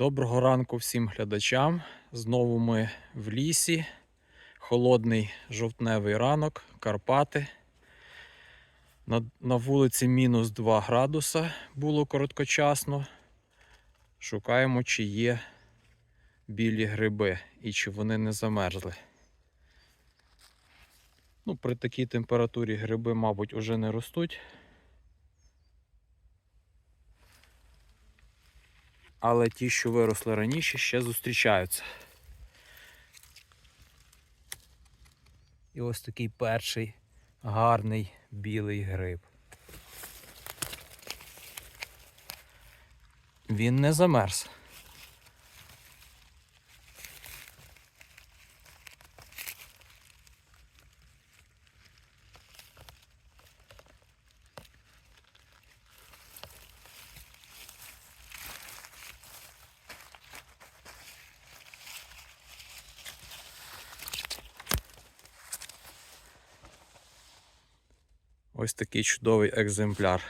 Доброго ранку всім глядачам. Знову ми в лісі. Холодний жовтневий ранок, Карпати. На, на вулиці мінус 2 градуса було короткочасно. Шукаємо, чи є білі гриби і чи вони не замерзли. Ну, при такій температурі гриби, мабуть, уже не ростуть. Але ті, що виросли раніше, ще зустрічаються. І ось такий перший гарний білий гриб. Він не замерз. Ось такий чудовий екземпляр.